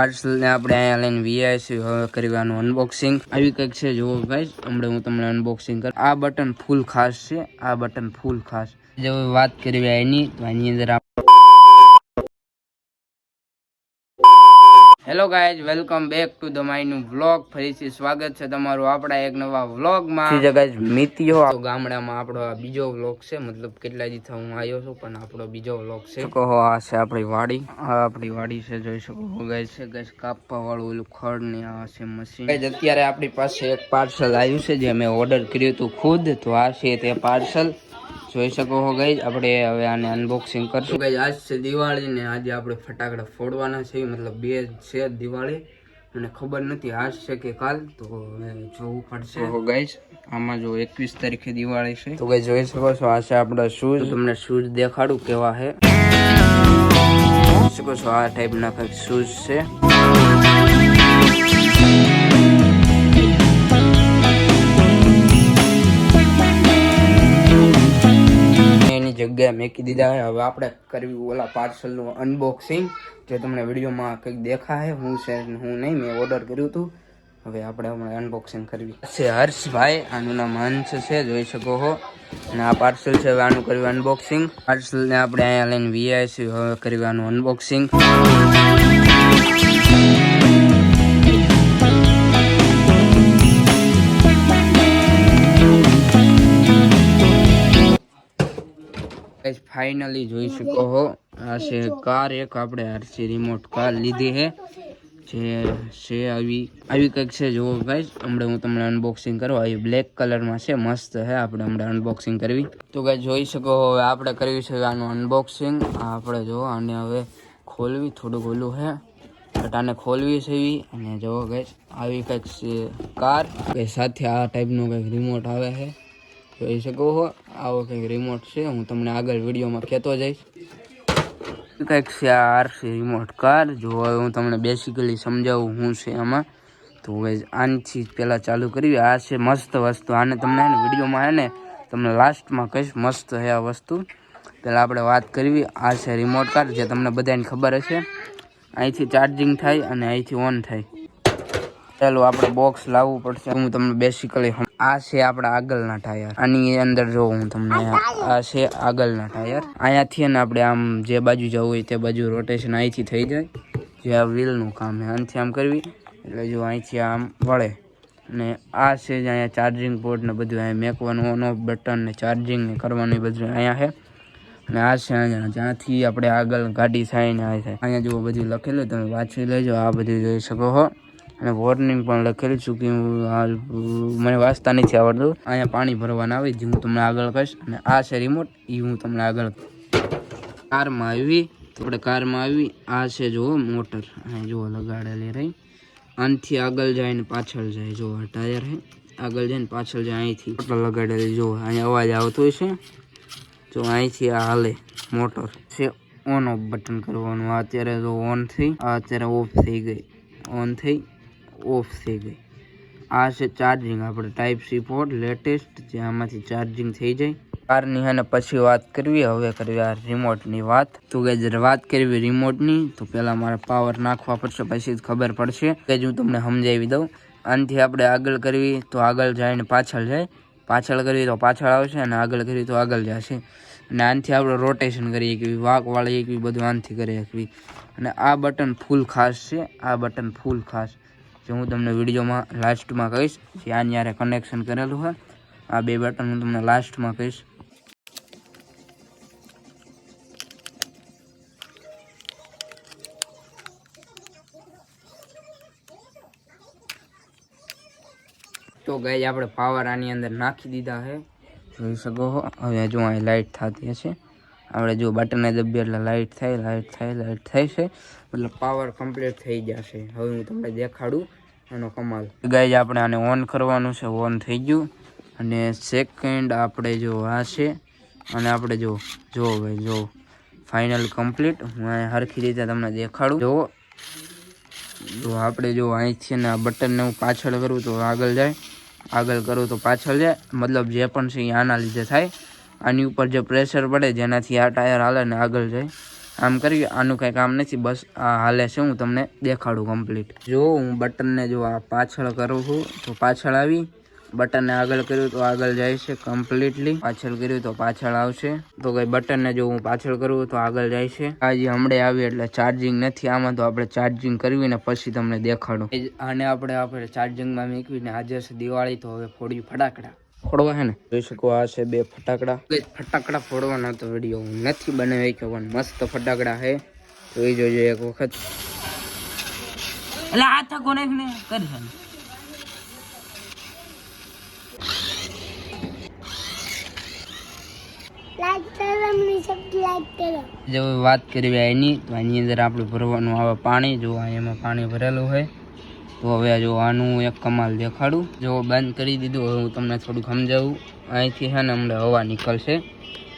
Parcel ને આપણે અહીંયા લઈને વીઆઈસી હવે કરવાનું અનબોક્સિંગ આવી કંઈક છે, જુઓ ગાઈસ હમણાં હું તમને અનબોક્સિંગ કર. આ બટન ફૂલ ખાસ છે. આ બટન ફૂલ ખાસ. જો વાત કરવી એની, તો આની અંદર hello guys welcome back to the my new vlog ફરીથી સ્વાગત છે તમારું આપણા એક નવા વ્લોગમાં ગાઈઝ મિત્યો ગામડામાં આપણો આ બીજો વ્લોગ છે. મતલબ કેટલા દિવસ હું આવ્યો છું પણ આપણો બીજો વ્લોગ છે. કહો આ છે આપણી વાડી. આ આપણી વાડી છે જોઈ શકો ગાઈઝ છે ગાઈઝ કાપવા વાળું ઓલું ખડ ને આ છે મશીન ગાઈઝ અત્યારે આપણી પાસે એક પાર્સલ આવ્યું છે જે મેં ઓર્ડર કર્યું હતું ખુદ. તો આ છે તે પાર્સલ જોઈ શકો છો ગઈ આપણે હવે આને અનબોક્સિંગ કરશું. ગઈ આજ છે દિવાળી ને આજે આપણે ફટાકડા ફોડવાના છે મતલબ બે છે દિવાળી. મને ખબર નથી આજ છે કે કાલ તો જોવું પડશે. હો ગાઈઝ આમાં જો એકવીસ તારીખે દિવાળી છે. તો ગઈ જોઈ શકો છો આ છે આપણા શૂઝ તમને શૂઝ દેખાડું કેવા છે. જોઈ શકો છો આ ટાઈપના કંઈક શૂઝ છે. જગ્યાએ મેકી દીધા છે. હવે આપણે કરવી ઓલા પાર્સલનું અનબોક્સિંગ જે તમને વિડીયોમાં કંઈક દેખાય, હું છે હું નહીં, મેં ઓર્ડર કર્યું હતું. હવે આપણે હમણાં અનબોક્સિંગ કરવી. છે હર્ષભાઈ, આનું નામ હંસ છે, જોઈ શકો છો અને આ પાર્સલ છે, હવે આનું કર્યું અનબોક્સિંગ પાર્સલને આપણે અહીંયા લઈને વીઆઈસી હવે કરવાનું અનબોક્સિંગ ફાઇનલી જોઈ શકો હો. આ છે કાર, એક આપણે આરસી રિમોટ કાર લીધી છે. જે છે આવી આવી કંઈક છે, જુઓ ગાઈસ હમણાં હું તમને અનબોક્સિંગ કરું આવી બ્લેક કલરમાં છે, મસ્ત છે. આપણે હમણાં અનબોક્સિંગ કરવી. તો ગાઈસ જોઈ શકો હવે આપણે કરવી છે આનું અનબોક્સિંગ આપણે જો આને હવે ખોલવી થોડું ઓલું છે. બટ આને ખોલવી છે એવી. અને જુઓ ગાઈસ આવી કંઈક કાર. કે સાથે આ ટાઈપનું કંઈક રિમોટ આવે છે. જોઈ શકો છો આવો કંઈક રિમોટ છે, હું તમને આગળ વિડીયોમાં કહેતો જઈશ. કંઈક છે આ આરસી રિમોટ કાર જો હવે હું તમને બેસિકલી સમજાવું હું છે આમાં. તો હવે આનથી પહેલાં ચાલુ કરવી આ છે મસ્ત વસ્તુ. આને તમને વિડીયોમાં હે ને તમને લાસ્ટમાં કહીશ, મસ્ત છે આ વસ્તુ. પહેલાં આપણે વાત કરવી, આ છે રિમોટ કાર જે તમને બધાને ખબર હશે. અહીંથી ચાર્જિંગ થાય અને અહીંથી ઓન થાય. ચાલો આપણે બોક્સ લાવવું પડશે. હું તમને બેસિકલી આ છે આપણા આગળના ટાયર. આની અંદર જો હું તમને આ છે આગળના ટાયર. અહીંયાથી ને આપણે આમ જે બાજુ જવું હોય તે બાજુ રોટેશન અહીંથી થઈ જાય. જે આ વ્હીલનું કામ છે અહીંથી આમ કરવી. એટલે જો અહીંથી આમ વળે. ને આ છે જે અહીંયા ચાર્જિંગ પોર્ટ ને બધું અહીંયા મેકવાનું ઓન ઓફ બટન ને ચાર્જિંગ ને કરવાનું બધું અહીંયા છે. અને આ છે અહીંયા, જ્યાંથી આપણે આગળ ગાડી થાય ને આ થાય. અહીંયા જુઓ બધું લખેલું તમે વાંચી લેજો, આ બધું જોઈ શકો છો અને વોર્નિંગ પણ લખેલું છું કે હું આ મને વાંચતા નથી આવડતું. અહીંયા પાણી ભરવાના આવે, જે હું તમને આગળ કહીશ. અને આ છે રિમોટ એ હું તમને આગળ કારમાં આવી, આપણે કારમાં આવી. આ છે જુઓ મોટર. અહીં જુઓ, લગાડેલી રહી. આનથી આગળ જાય ને પાછળ જાય. જુઓ ટાયર હે આગળ જાય ને પાછળ જાય, અહીંથી. મોટર લગાડેલી, જુઓ, અહીંયા અવાજ આવતો છે. જો, અહીંથી આ હાલે, મોટર. છે ઓન ઓફ બટન કરવાનું અત્યારે જો ઓન થઈ અત્યારે ઓફ થઈ ગઈ. ઓન થઈ. ઓફ થઈ ગઈ. આ છે ચાર્જિંગ આપણે ટાઈપ સી પોર્ટ લેટેસ્ટ જે આમાંથી ચાર્જિંગ થઈ જાય. કારની અને પછી વાત કરવી, હવે કરવી આ રિમોટની વાત. તો કે જ્યારે વાત કરવી રિમોટની તો પહેલાં મારે પાવર નાખવા પડશે, પછી જ ખબર પડશે. કે જ હું તમને સમજાવી દઉં. આનાથી આપણે આગળ કરવી, તો આગળ જાય પાછળ જાય. પાછળ કરવી તો પાછળ આવશે અને આગળ કરવી તો આગળ જશે. અને આનાથી આપણે રોટેશન કરી શકીએ વાકવાળી શકીએ બધું આનાથી કરી શકીએ. અને આ બટન ફૂલ ખાસ છે, આ બટન ફૂલ ખાસ. જે હું તમને વિડીયોમાં લાસ્ટમાં કહીશ, જે આની યારે કનેક્શન કરેલું હોય આ બે બટન હું તમને લાસ્ટમાં કહીશ. તો ગાઈ આપણે પાવર આની અંદર નાખી દીધા છે. જોઈ શકો હવે જો અહીં લાઇટ થતી હશે. આપણે જો બટને દબીએ એટલે લાઇટ થાય લાઇટ થાય લાઇટ થાય છે. મતલબ પાવર કમ્પ્લીટ થઈ જશે. હવે હું તમને દેખાડું. એનો કમાલ. ગાઈ આપણે આને ઓન કરવાનું છે ઓન થઈ ગયું. અને સેકન્ડ આપણે જો આ છે, અને આપણે જો જો ભાઈ જો ફાઇનલ કમ્પ્લીટ હું અહીં સરખી રીતે તમને દેખાડું. જો જો આપણે જો અહીંથી ને આ બટનને હું પાછળ કરું તો આગળ જાય. આગળ કરું તો પાછળ જાય. મતલબ જે પણ છે એ આના લીધે થાય. આની ઉપર જે પ્રેશર પડે, જેનાથી આ ટાયર હાલે ને આગળ જાય. આમ કરી, આનું કંઈ કામ નથી. બસ, આ હાલે છે, હું તમને દેખાડું કમ્પ્લીટ જો, હું બટનને જો આ પાછળ કરું છું, તો પાછળ આવી. બટનને આગળ કર્યું તો આગળ જાય છે કમ્પ્લીટલી પાછળ કર્યું તો પાછળ આવશે. તો કઈ બટનને જો હું પાછળ કરું તો આગળ જાય છે. આ જે હમણાં આવી એટલે ચાર્જિંગ નથી, આમાં તો આપણે ચાર્જિંગ કરવી ને પછી તમને દેખાડું. આને આપણે આપણે ચાર્જિંગમાં મૂકવીને આજે છે દિવાળી, તો હવે ફોડી ફટાકડા. ફોડવા હે ને? જોઈ શકો આ છે બે ફટાકડા. ફટાકડા ફોડવાનો તો વીડિયો હું નથી બનાવી કે પણ મસ્ત ફટાકડા હે. જોઈ જોજો એક વખત. એટલે આ થકો ને. કરી છે લાઈક કરો મને સબસ્ક્રાઇબ કરો. જો વાત કરવી એની તો એની અંદર આપણે ભરવાનું આવે પાણી. જો એમાં પાણી ભરેલું હોય. તો હવે જો આનું એક કમાલ દેખાડું. જો બંધ કરી દીધું, હવે હું તમને થોડુંક સમજાવું. અહીંથી છે ને હમણાં હવા નીકળશે.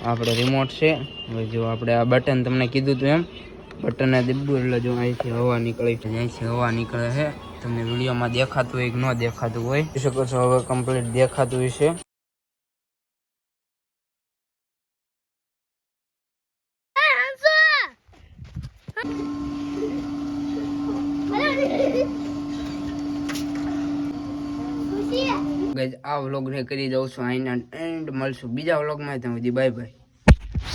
આપણે રિમોટ છે. હવે જો આપણે આ બટન તમને કીધું હતું એમ. બટનને દીધું એટલે જો અહીંથી હવા નીકળી છે અહીંથી હવા નીકળે છે. તમને વિડીયોમાં દેખાતું હોય કે ન દેખાતું હોય. જોઈ શકો છો, હવે કમ્પ્લીટ દેખાતું હોય છે ગાઈઝ આ વ્લોગને કરી દઉં છું. આઈના એન્ડ મળશું બીજા વ્લોગમાં ત્યાં સુધી. Bye bye